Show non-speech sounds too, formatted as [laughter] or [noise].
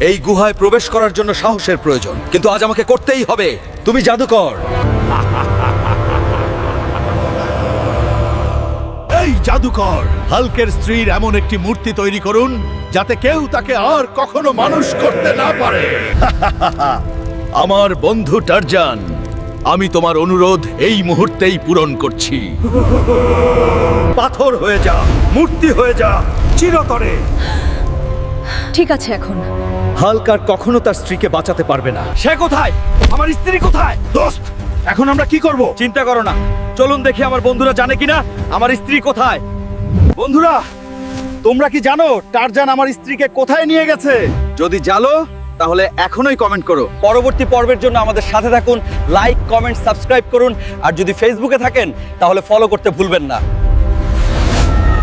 এই গুহায় প্রবেশ করার জন্য সাহসের প্রয়োজন। কিন্তু আজ আমাকে করতেই হবে। তুমি জাদুকর। এই জাদুকর হালকের স্ত্রীর এমন একটি মূর্তি তৈরি করুন যাতে কেউ তাকে আর কখনো মানুষ করতে না পারে। [laughs] আমার বন্ধু টারজান আমি তোমার অনুরোধ এই মুহূর্তেই পূরণ করছি। [laughs] পাথর হয়ে যা মূর্তি হয়ে যা চিরতরে। ঠিক আছে এখন। হালকার কখনো তার স্ত্রীকে বাঁচাতে পারবে না। সে কোথায়? আমার স্ত্রী কোথায়? দোস্ত এখন আমরা কি করব? চিন্তা করো না। চলুন দেখি আমার বন্ধুরা জানে কিনা আমার স্ত্রী কোথায়। বন্ধুরা তোমরা কি জানো টারজান আমার স্ত্রীকে কোথায় নিয়ে গেছে? যদি জানো তাহলে এখনোই কমেন্ট করো। পরবর্তী পর্বের জন্য আমাদের সাথে থাকুন লাইক কমেন্ট সাবস্ক্রাইব করুন। আর যদি ফেসবুকে থাকেন তাহলে ফলো করতে ভুলবেন না।